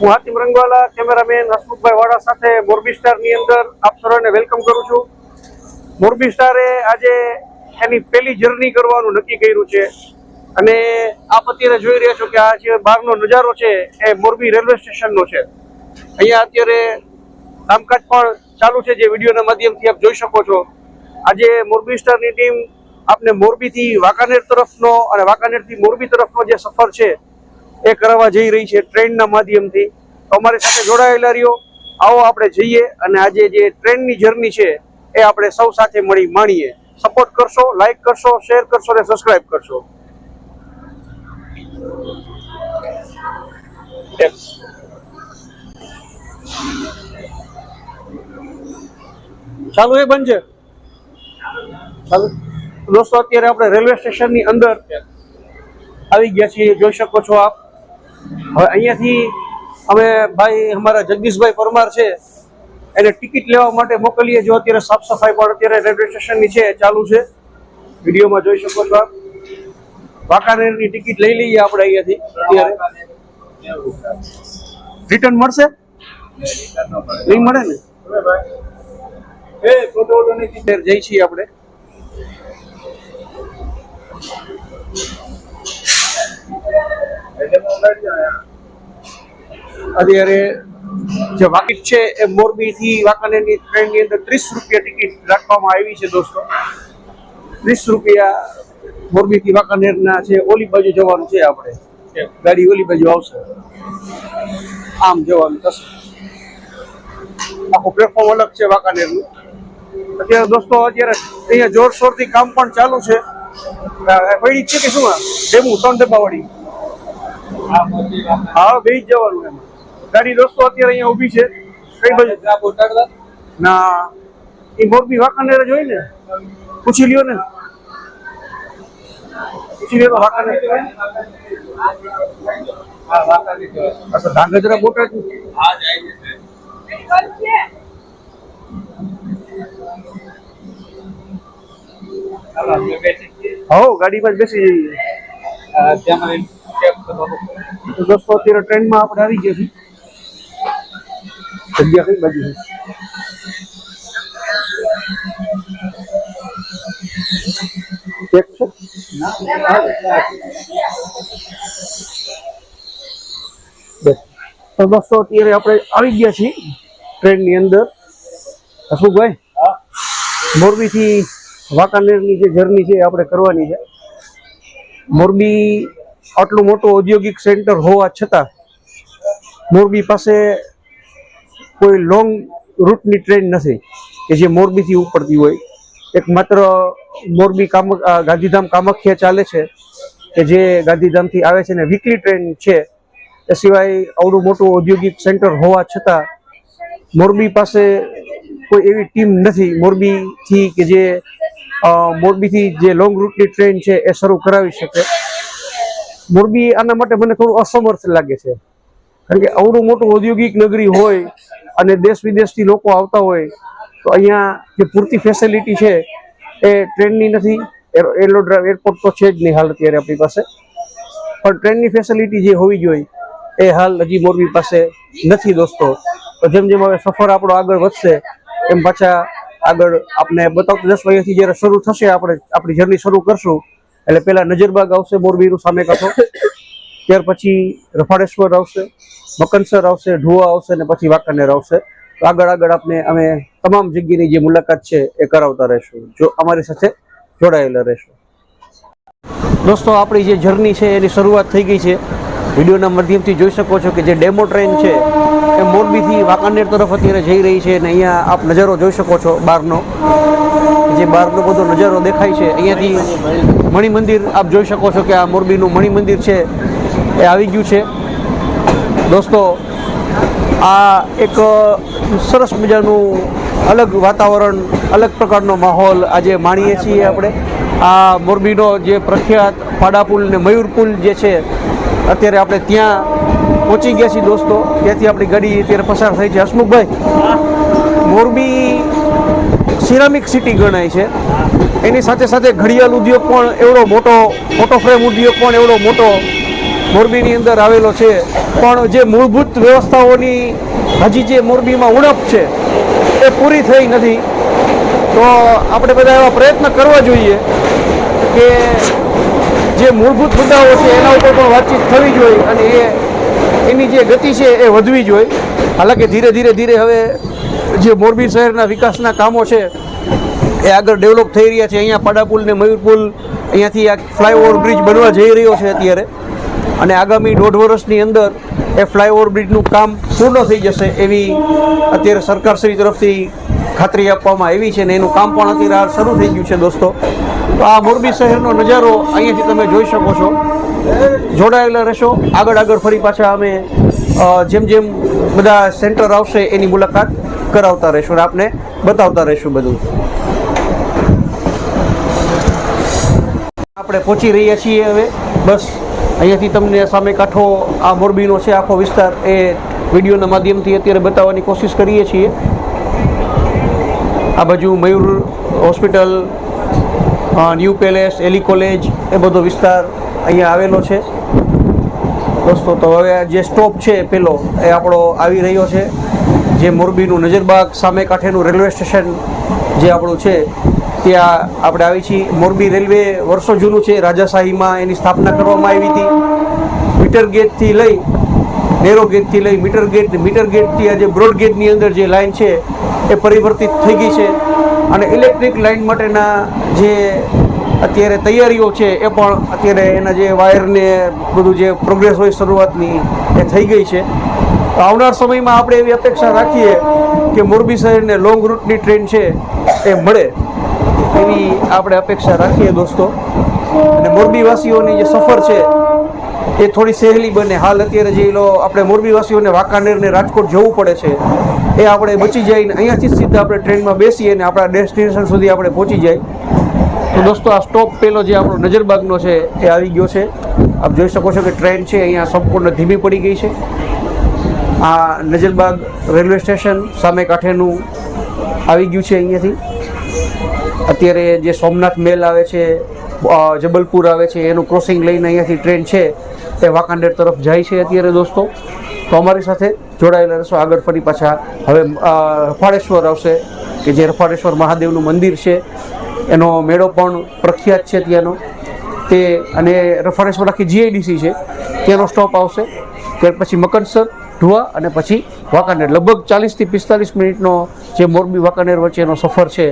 હું હાતિમ રંગવાલા, કેમેરામેન હસમુખભાઈ વાળા સાથે મોરબી સ્ટારની અંદર આપ સર્વને વેલકમ કરું છું. મોરબી સ્ટારે આજે એની પહેલી જર્ની કરવાનું નક્કી કર્યું છે. અને આપ અત્યારે જોઈ રહ્યા છો કે આ જે બહારનો નજારો છે, એ મોરબી રેલવે સ્ટેશનનો છે. અહીંયા અત્યારે કામકાજ પણ ચાલુ છે, જે વિડીયોના માધ્યમથી આપ જોઈ શકો છો. આજે મોરબી સ્ટારની ટીમ આપને મોરબીથી વાંકાનેર તરફનો અને વાંકાનેરથી મોરબી તરફનો જે સફર છે એ કરાવવા જઈ રહી છે ટ્રેનના માધ્યમથી. તો અમારી સાથે જોડાયેલા રહ્યો. આવો આપણે જઈએ અને આજે જે ટ્રેનની જર્ની છે એ આપણે સૌ સાથે મળી માણીએ. સપોર્ટ કરશો લાઈક કરશો શેર કરશો અને સબસ્ક્રાઇબ કરશો. ચાલુ એ બંધ છે? દોસ્તો, અત્યારે આપણે રેલવે સ્ટેશનની અંદર આવી ગયા છીએ. જોઈ શકો છો આપ. હવે અહીંયાથી અમે ભાઈ અમારા જગદીશભાઈ પરમાર છે એને ટિકિટ લેવા માટે મોકલીએ જો અત્યારે સાફ સફાઈ પણ અત્યારે રેલવે સ્ટેશનની છે ચાલુ છે. વિડીયોમાં જોઈ શકો છો આપ. વાંકાનેરની ટિકિટ લઈ લઈએ આપણે અહીંયાથી અત્યારે. રિટર્ન મળશે? નહીં મળે ને? જઈ છીએ આપણે. અત્યારે જે વાકીટ છે એ મોરબી થી વાંકાનેરની ટ્રેનની અંદર ત્રીસ રૂપિયા ટિકિટ રાખવામાં આવી છે દોસ્તો. ત્રીસ રૂપિયા મોરબીથી વાંકાનેરના છે ઓલી બાજુ જવાનું છે આપણે. ગાડી ઓલી બાજુ આવશે. આમ જવાનું થશે. આખું પ્લેટફોર્મ અલગ છે વાંકાનેરનું. અત્યારે દોસ્તો અત્યારે અહીંયા જોરશોરથી કામ પણ ચાલુ છે. પડી છે કે શું ડેમું ત્રણ ડબ્બાવાળી હા બે જવાનું એમાં. ગાડી દોસ્તો અત્યારે અહીંયા ઊભી છે. કઈ બાજુ? ના, એ મોરબી વાંકાનેર જ ને. પૂછી લ્યો ને. પૂછી લ્યો તો હો, ગાડીમાં જ બેસી જઈએ. તો દોસ્તો અત્યારે ટ્રેનમાં આપણે આવી ગયા છીએ. જગ્યા કઈ બાજુ છે? છે? બસ. તો દોસ્તો અત્યારે આપણે આવી ગયા છીએ ટ્રેનની અંદર. હસુભાઈ મોરબીથી વાંકાનેરની જે જર્ની છે આપણે કરવાની છે. મોરબી આટલું મોટું ઔદ્યોગિક સેન્ટર હોવા છતાં મોરબી પાસે કોઈ લોંગ રૂટની ટ્રેન નથી, કે જે મોરબીથી ઉપડતી હોય. એક માત્ર મોરબી કામ ગાંધીધામ કામાખ્યા ચાલે છે, કે જે ગાંધીધામથી આવે છે ને વીકલી ટ્રેન છે, એ સિવાય આવડું મોટું ઔદ્યોગિક સેન્ટર હોવા છતાં મોરબી પાસે કોઈ એવી ટીમ નથી. મોરબીથી કે જે મોરબીથી જે લોંગ રૂટની ટ્રેન છે, એ શરૂ કરાવી શકે. મોરબી આના માટે મને થોડું અસમર્થ લાગે છે. કારણ કે અવડું મોટું ઔદ્યોગિક નગરી હોય અને દેશ વિદેશથી લોકો આવતા હોય, તો અહીંયા જે પૂરતી ફેસિલિટી છે એ ટ્રેનની નથી. એલો એરપોર્ટ તો છે જ નહીં હાલ અત્યારે આપણી પાસે. પણ ટ્રેનની ફેસિલિટી જે હોવી જોઈએ, એ હાલ હજી મોરબી પાસે નથી દોસ્તો. તો જેમ જેમ હવે સફર આપણો આગળ વધશે, એમ પાછા આગળ આપણે બતાવતા દસ વાગ્યાથી જ્યારે શરૂ થશે આપણે, આપણી જર્ની શરૂ કરશું એટલે પહેલા નજરબાગ આવશે, મોરબીનું સામે કાંઠો. ત્યાર પછી રફાડેશ્વર આવશે, મકનસર આવશે, ઢુવા આવશે ને પછી વાંકાનેર આવશે. આગળ આગળ આપને અમે તમામ જગ્યાની જે મુલાકાત છે એ કરાવતા રહેશું. જો અમારી સાથે જોડાયેલા રહેશું. દોસ્તો, આપણી જે જર્ની છે એની શરૂઆત થઈ ગઈ છે. વિડીયોના માધ્યમથી જોઈ શકો છો કે જે ડેમો ટ્રેન છે, એ મોરબીથી વાંકાનેર તરફ અત્યારે જઈ રહી છે અને અહીંયા આપ નજારો જોઈ શકો છો બહારનો. જે બહારનો બધો નજારો દેખાય છે, અહીંયાથી મણિ મંદિર આપ જોઈ શકો છો કે આ મોરબીનું મણિ મંદિર છે, એ આવી ગયું છે. દોસ્તો, આ એક સરસ મજાનું અલગ વાતાવરણ, અલગ પ્રકારનો માહોલ આજે માણીએ છીએ આપણે. આ મોરબીનો જે પ્રખ્યાત પાડાપુલ ને મયુરપુલ જે છે, અત્યારે આપણે ત્યાં પહોંચી ગયા છીએ દોસ્તો. ત્યાંથી આપણી ગાડી અત્યારે પસાર થઈ છે. હસમુખભાઈ, મોરબી સિરામિક સિટી ગણાય છે. એની સાથે સાથે ઘડિયાળ ઉદ્યોગ પણ એવડો મોટો, ફોટો ફ્રેમ ઉદ્યોગ પણ એવડો મોટો મોરબીની અંદર આવેલો છે. પણ જે મૂળભૂત વ્યવસ્થાઓની હજી જે મોરબીમાં ઉણપ છે, એ પૂરી થઈ નથી. તો આપણે બધા એવા પ્રયત્ન કરવા જોઈએ કે જે મૂળભૂત મુદ્દાઓ છે, એના ઉપર પણ વાતચીત થવી જોઈએ અને એ, એની જે ગતિ છે, એ વધવી જોઈએ. હાલાકી ધીરે ધીરે ધીરે હવે જે મોરબી શહેરના વિકાસના કામો છે, એ આગળ ડેવલપ થઈ રહ્યા છે. અહીંયા પાડાપુલ ને મયુરપુલ, અહીંયાથી આ ફ્લાયઓવર બ્રિજ બનવા જઈ રહ્યો છે અત્યારે. અને આગામી દોઢ વર્ષની અંદર એ ફ્લાયઓવર બ્રિજનું કામ પૂર્ણ થઈ જશે એવી અત્યારે સરકારશ્રી તરફથી ખાતરી આપવામાં આવી છે ને એનું કામ પણ અત્યારે શરૂ થઈ ગયું છે દોસ્તો. તો આ મોરબી શહેરનો નજારો અહીંયાથી તમે જોઈ શકો છો. જોડાયેલા રહેશો. આગળ આગળ ફરી પાછા અમે જેમ જેમ બધા સેન્ટર આવશે એની મુલાકાત. કરાવતા રહીશું અને આપને બતાવતા રહીશું બધું. આપણે પહોંચી રહ્યા છીએ હવે. બસ, અહીંયાથી તમને સામે કાંઠો, આ મોરબીનો છે આખો વિસ્તાર, એ વિડીયોના માધ્યમથી અત્યારે બતાવવાની કોશિશ કરીએ છીએ. આ બાજુ મયુર હોસ્પિટલ ન્યૂ પેલેસ, એલી કોલેજ, એ બધો વિસ્તાર અહીંયા આવેલો છે. દોસ્તો, તો હવે જે સ્ટોપ છે પેલો, એ આપણો આવી રહ્યો છે. જે મોરબીનું નજરબાગ સામે કાંઠેનું રેલવે સ્ટેશન જે આપણું છે, ત્યાં આપણે આવી છીએ. મોરબી રેલવે વર્ષો જૂનું છે. રાજાશાહીમાં એની સ્થાપના કરવામાં આવી હતી. મીટર ગેટથી લઈ, નેરો ગેટથી લઈ, મીટર ગેટ, મીટર ગેટથી આજે બ્રોડ ગેટની અંદર જે લાઇન છે, એ પરિવર્તિત થઈ ગઈ છે. અને ઇલેક્ટ્રિક લાઇન માટેના જે અત્યારે તૈયારીઓ છે, એ પણ અત્યારે એના જે વાયરને બધું જે પ્રોગ્રેસ હોય શરૂઆતની, એ થઈ ગઈ છે. તો આવનાર સમયમાં આપણે એવી અપેક્ષા રાખીએ કે મોરબી શહેરને લોંગ રૂટની ટ્રેન છે એ મળે. એવી આપણે અપેક્ષા રાખીએ દોસ્તો. અને મોરબીવાસીઓની જે સફર છે, એ થોડી સહેલી બને. હાલ અત્યારે જે લો આપણે મોરબીવાસીઓને વાંકાનેરને રાજકોટ જવું પડે છે, એ આપણે બચી જાય ને અહીંયાથી સીધા આપણે ટ્રેનમાં બેસીએ અને આપણા ડેસ્ટિનેશન સુધી આપણે પહોંચી જાય. તો દોસ્તો, આ સ્ટોપ પહેલો જે આપણો નજરબાગનો છે, એ આવી ગયો છે. આપ જોઈ શકો છો કે ટ્રેન છે, અહીંયા સંપૂર્ણ ધીમી પડી ગઈ છે. આ નજરબાગ રેલવે સ્ટેશન સામે કાંઠેનું આવી ગયું છે અહીંયાથી. અત્યારે જે સોમનાથ મેલ આવે છે જબલપુર આવે છે, એનું ક્રોસિંગ લઈને અહીંયાથી ટ્રેન છે, એ વાંકાનેર તરફ જાય છે અત્યારે દોસ્તો. તો અમારી સાથે જોડાયેલા રહેશો, આગળ ફરી પાછા. હવે રફાળેશ્વર આવશે, કે જે રફાળેશ્વર મહાદેવનું મંદિર છે, એનો મેળો પણ પ્રખ્યાત છે ત્યાંનો. તે, અને રફાળેશ્વર આખી જીઆઈડીસી છે, ત્યાંનો સ્ટોપ આવશે. ત્યાર પછી મકનસર ઢુવા અને પછી વાંકાનેર. લગભગ ચાલીસથી પિસ્તાલીસ મિનિટનો જે મોરબી વાંકાનેર વચ્ચેનો સફર છે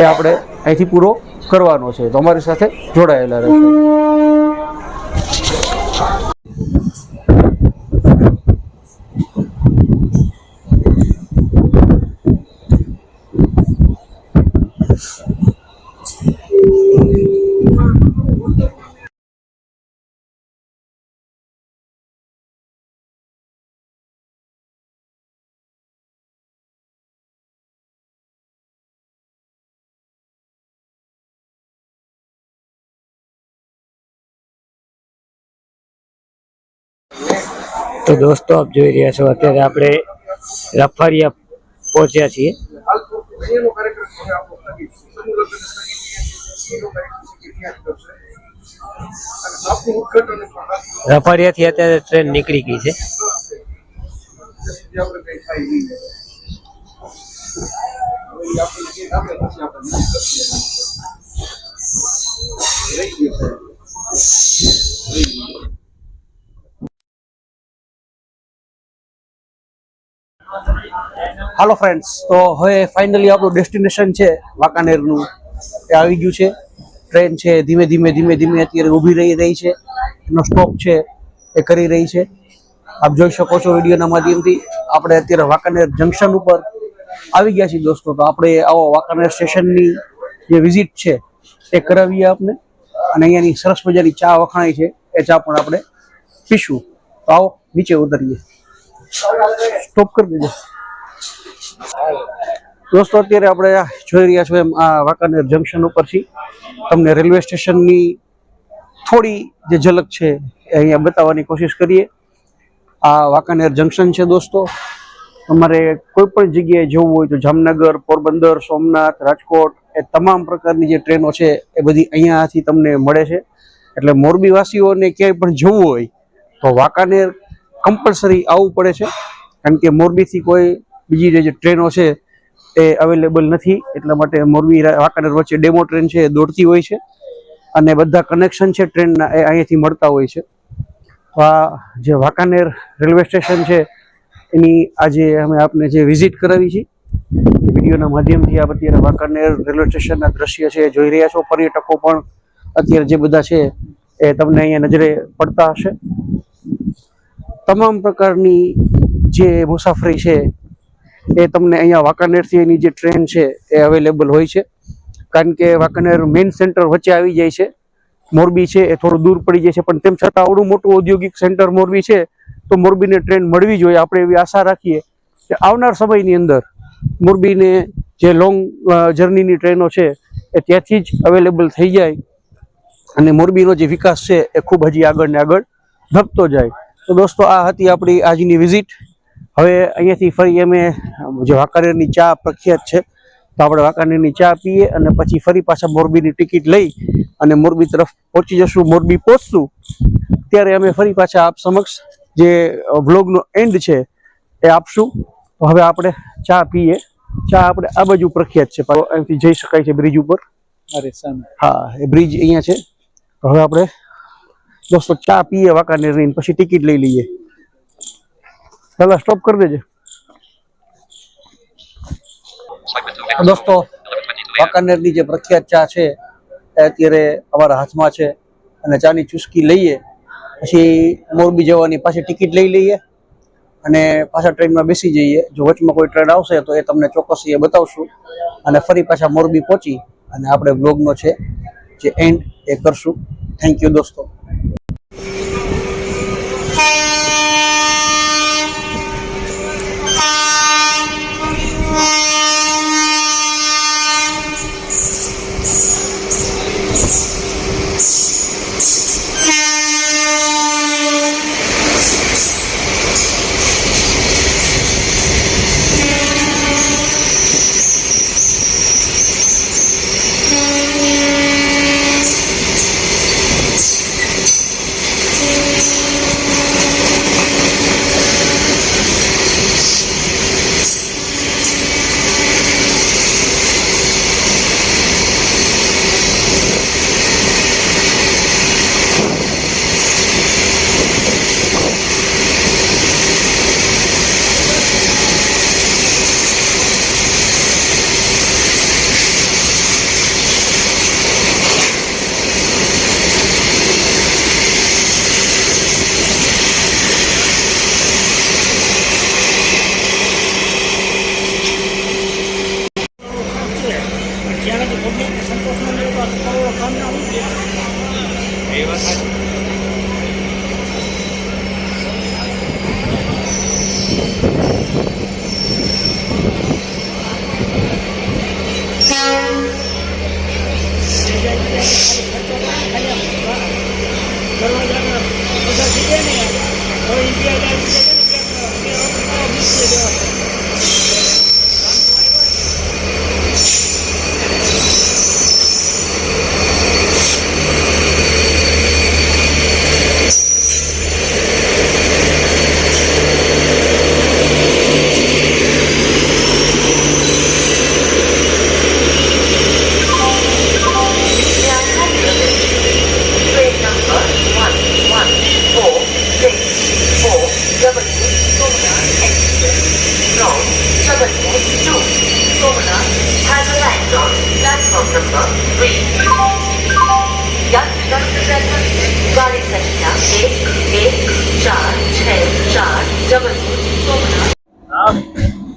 એ આપણે અહીંથી પૂરો કરવાનો છે. તો અમારી સાથે જોડાયેલા રહેશો. તો દોસ્તો, આપ જોઈ રહ્યા છો, અત્યારે આપણે રફારિયા પહોંચ્યા છીએ. રફારિયાથી અત્યારે ટ્રેન નીકળી ગઈ છે. હાલો ફ્રેન્ડ્સ તો હવે ફાઇનલી આપણું ડેસ્ટિનેશન છે વાંકાનેરનું. એ આવી ગયું છે. ટ્રેન છે, ધીમે ધીમે ધીમે ધીમે અત્યારે ઊભી રહી રહી છે. એનો સ્ટોપ છે, એ કરી રહી છે. આપ જોઈ શકો છો વિડીયોના માધ્યમથી. આપણે અત્યારે વાંકાનેર જંકશન ઉપર આવી ગયા છીએ દોસ્તો. તો આપણે આવો વાંકાનેર સ્ટેશનની જે વિઝિટ છે, એ કરાવીએ આપને. અને અહીંયાની સરસ મજાની ચા વખાણી છે. એ ચા પણ આપણે પીશું. તો આવો, નીચે ઉતરીએ. સ્ટોપ કરી દેજો દોસ્તો, અત્યારે આપણે જોઈ રહ્યા છો એમ આ વાંકાનેર જંકશન ઉપર છીએ તમને રેલવે સ્ટેશનની થોડી જે ઝલક છે એ અહીંયા બતાવવાની કોશિશ કરીએ. આ વાંકાનેર જંકશન છે દોસ્તો. તમારે કોઈ પણ જગ્યાએ જવું હોય તો જામનગર, પોરબંદર, સોમનાથ, રાજકોટ, એ તમામ પ્રકારની જે ટ્રેનો છે એ બધી અહીંયાથી તમને મળે છે. એટલે મોરબીવાસીઓને ક્યાંય પણ જવું હોય તો વાંકાનેર કમ્પલસરી આવવું પડે છે. કારણ કે મોરબીથી કોઈ બીજી જે ટ્રેનો છે એ અવેલેબલ નથી, એટલા માટે મોરબી વાંકાનેર વચ્ચે ડેમો ટ્રેન છે દોડતી હોય છે. અને બધા કનેક્શન છે ટ્રેનના એ અહીંયાથી મળતા હોય છે. આ જે વાંકાનેર રેલવે સ્ટેશન છે, એની આજે અમે આપને જે વિઝિટ કરાવી છે વિડીયોના માધ્યમથી આપ અત્યારે વાંકાનેર રેલવે સ્ટેશનના દ્રશ્ય છે જોઈ રહ્યા છો. પર્યટકો પણ અત્યારે જે બધા છે એ તમને અહીંયા નજરે પડતા હશે. તમામ પ્રકારની જે મુસાફરી છે એ તમને અહીંયા વાંકાનેરથી એની જે ટ્રેન છે એ અવેલેબલ હોય છે. કારણ કે વાંકાનેર મેઇન સેન્ટર વચ્ચે આવી જાય છે. મોરબી છે, એ થોડું દૂર પડી જાય છે, પણ તેમ છતાં આવડું મોટું ઔદ્યોગિક સેન્ટર મોરબી છે, તો મોરબીને ટ્રેન મળવી જોઈએ. આપણે એવી આશા રાખીએ કે આવનાર સમયની અંદર મોરબીને જે લોંગ જર્નીની ટ્રેનો છે, એ ત્યાંથી જ અવેલેબલ થઈ જાય અને મોરબીનો જે વિકાસ છે, એ ખૂબ હજી આગળ ને આગળ ધપતો જાય. તો દોસ્તો, આ હતી આપણી આજની વિઝિટ હવે અહીંયાથી ફરી અમે જે વાંકાનેરની ચા પ્રખ્યાત છે તો આપણે વાંકાનેરની ચા પીએ અને પછી ફરી પાછા મોરબીની ટિકિટ લઈ અને મોરબી તરફ પહોંચી જશું મોરબી પહોંચશું. ત્યારે અમે ફરી પાછા આપ સમક્ષ જે વ્લોગનો એન્ડ છે એ આપશું. તો હવે આપણે ચા પીએ. ચા આપણે આ બાજુ પ્રખ્યાત છે. અહીંથી જઈ શકાય છે બ્રિજ ઉપર. અરે હા એ બ્રિજ અહીંયા છે. તો હવે આપણે દોસ્તો ચા પીએ વાંકાનેરની પછી ટિકિટ લઈ લઈએ. પેલા સ્ટોપ કરી દેજે. દોસ્તો, વાંકાનેરની જે પ્રખ્યાત ચા છે, એ અત્યારે અમારા હાથમાં છે. અને ચાની ચુસ્કી લઈએ, પછી મોરબી જવાની પાછી ટિકિટ લઈ લઈએ, અને પાછા ટ્રેનમાં બેસી જઈએ. જો વચમાં કોઈ ટ્રેન આવશે, તો એ તમને ચોક્કસ એ બતાવશું. અને ફરી પાછા મોરબી પહોંચી, અને આપણે બ્લોગનો છે, જે એન્ડ એ કરશું. થેન્ક યુ દોસ્તો.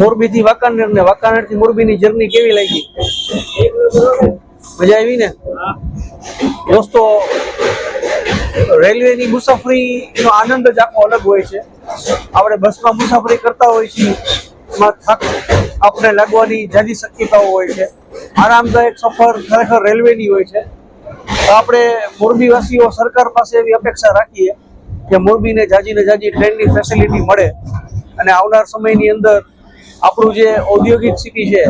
મોરબી થી વાંકાનેર ને વાંકાનેરથી મોરબી ની જર્ની કેવી લાગી? મજા આવી ને? દોસ્તો રેલવે ની મુસાફરી નો આનંદ જ આખો અલગ હોય છે. આપણે બસમાં મુસાફરી કરતા હોય છીએ. એમાં આપણે લાગવાની જાજી શક્યતાઓ હોય છે. આરામદાયક સફર ખરેખર રેલવેની હોય છે. આપણે મોરબીવાસીઓ સરકાર પાસે એવી અપેક્ષા રાખીએ કે મોરબીને જાજીને જાજી ટ્રેનની ફેસિલિટી મળે. અને આવનાર સમયની અંદર આપણું જે ઔદ્યોગિક સિટી છે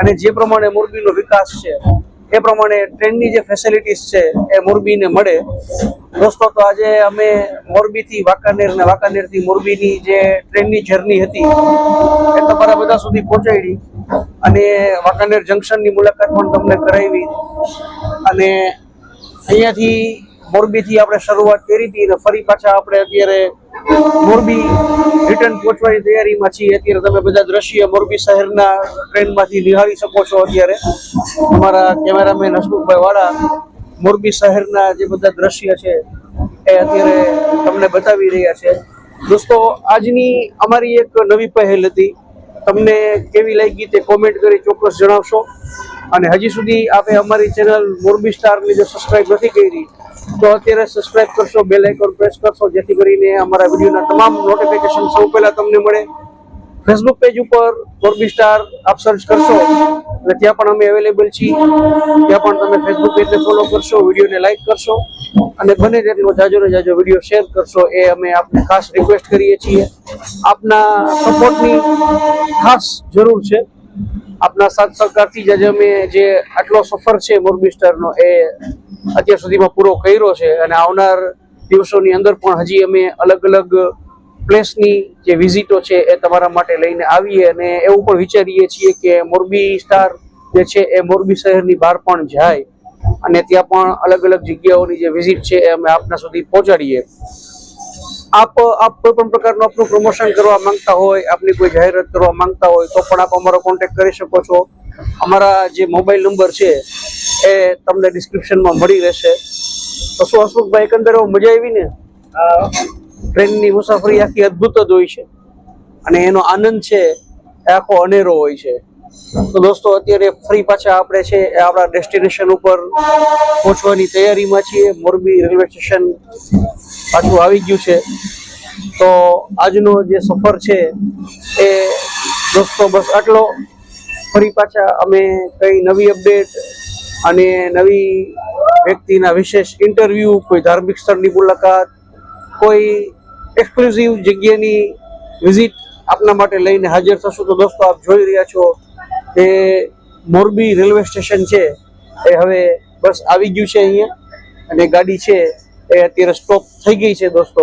અને જે પ્રમાણે મોરબીનો વિકાસ છે, એ પ્રમાણે ટ્રેનની જે ફેસિલિટીસ છે એ મોરબીને મળે. દોસ્તો, તો આજે અમે મોરબીથી વાંકાનેર ને વાંકાનેરથી મોરબીની જે ટ્રેનની જર્ની હતી, એ તમારા બધા સુધી પહોંચાડી અને વાંકાનેર જંકશનની મુલાકાત પણ તમને કરાવી. અને અહીંયાથી મોરબીથી આપણે શરૂઆત કરી હતી અને ફરી પાછા આપણે અત્યારે મોરબી રિટર્ન પહોંચવાની તૈયારીમાં છીએ. અત્યારે તમે બધા દ્રશ્ય મોરબી શહેરના ટ્રેનમાંથી નિહાળી શકો છો અત્યારે. અમારા કેમેરામેન હસમુખભાઈ વાળા મોરબી શહેરના જે બધા દ્રશ્ય છે એ અત્યારે તમને બતાવી રહ્યા છે. દોસ્તો, આજની અમારી એક નવી પહેલ હતી. તમને કેવી લાગી તે કોમેન્ટ કરી ચોક્કસ જણાવશો. અને હજી સુધી આપે અમારી ચેનલ મોરબી સ્ટારની જો સબસ્ક્રાઈબ નથી કરી તો અત્યારે સબસ્ક્રાઇબ કરશો બેલ આઇકોન પ્રેસ કરશો, જેથી કરીને અમારા વિડીયોના તમામ નોટિફિકેશન સૌ પહેલા તમને મળે. ફેસબુક પેજ ઉપર મોરબી સ્ટાર આપ સર્ચ કરશો, એટલે ત્યાં પણ અમે અવેલેબલ છીએ. ત્યાં પણ તમે ફેસબુક પેજને ફોલો કરશો વિડીયોને લાઇક કરશો, અને બને તેટલો જાજો ને જાજો વીડિયો શેર કરશો, એ અમે આપને ખાસ રિક્વેસ્ટ કરીએ છીએ. આપના સપોર્ટની ખાસ જરૂર છે. આપના સાથ સરકારથી જ અમે જે આટલો સફર છે મોરબી સ્ટારનો એ અત્યાર સુધીમાં પૂરો કર્યો છે અને આવનાર દિવસોની અંદર પણ હજી અમે અલગ અલગ પ્લેસની જે વિઝિટો છે એ તમારા માટે લઈને આવીએ અને એવું પણ વિચારીએ છીએ કે મોરબી સ્ટાર જે છે એ મોરબી શહેરની બહાર પણ જાય અને ત્યાં પણ અલગ અલગ જગ્યાઓની જે વિઝિટ છે એ અમે આપના સુધી પહોંચાડીએ. આપ આપ કોઈ પણ પ્રકારનું આપનું પ્રમોશન કરવા માંગતા હોય, આપની કોઈ જાહેરાત કરવા માંગતા હોય, તો પણ આપ અમારો કોન્ટેક્ટ કરી શકો છો. અમારા જે મોબાઈલ નંબર છે, એ તમને ડિસ્ક્રિપ્શનમાં મળી રહેશે. તો શું, હસમુખભાઈ, એકંદરે મજા આવી ને ટ્રેનની મુસાફરી આખી અદ્ભુત જ હોય છે. અને એનો આનંદ છે, એ આખો અનેરો હોય છે. તો દોસ્તો, અત્યારે ફરી પાછા આપણે છે, આપણા ડેસ્ટિનેશન ઉપર પહોંચવાની તૈયારીમાં છીએ. મોરબી રેલવે સ્ટેશન પાછું આવી ગયું છે. તો આજનો જે સફર છે એ દોસ્તો, બસ આટલો. ફરી પાછા અમે કઈ નવી અપડેટ અને નવી વ્યક્તિના વિશેષ ઇન્ટરવ્યૂ કોઈ ધાર્મિક સ્થળની મુલાકાત, કોઈ એક્સક્લુઝિવ જગ્યાની વિઝિટ આપના માટે લઈને હાજર થશું. તો દોસ્તો, આપ જોઈ રહ્યા છો કે મોરબી રેલવે સ્ટેશન છે, એ હવે બસ આવી ગયું છે અહીંયા. અને ગાડી છે, એ અત્યારે સ્ટોપ થઈ ગઈ છે દોસ્તો.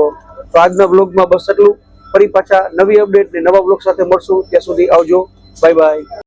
તો આજના બ્લોગમાં બસ એટલું ફરી પાછા નવી અપડેટ ને નવા બ્લોગ સાથે મળશું. ત્યાં સુધી આવજો. Bye bye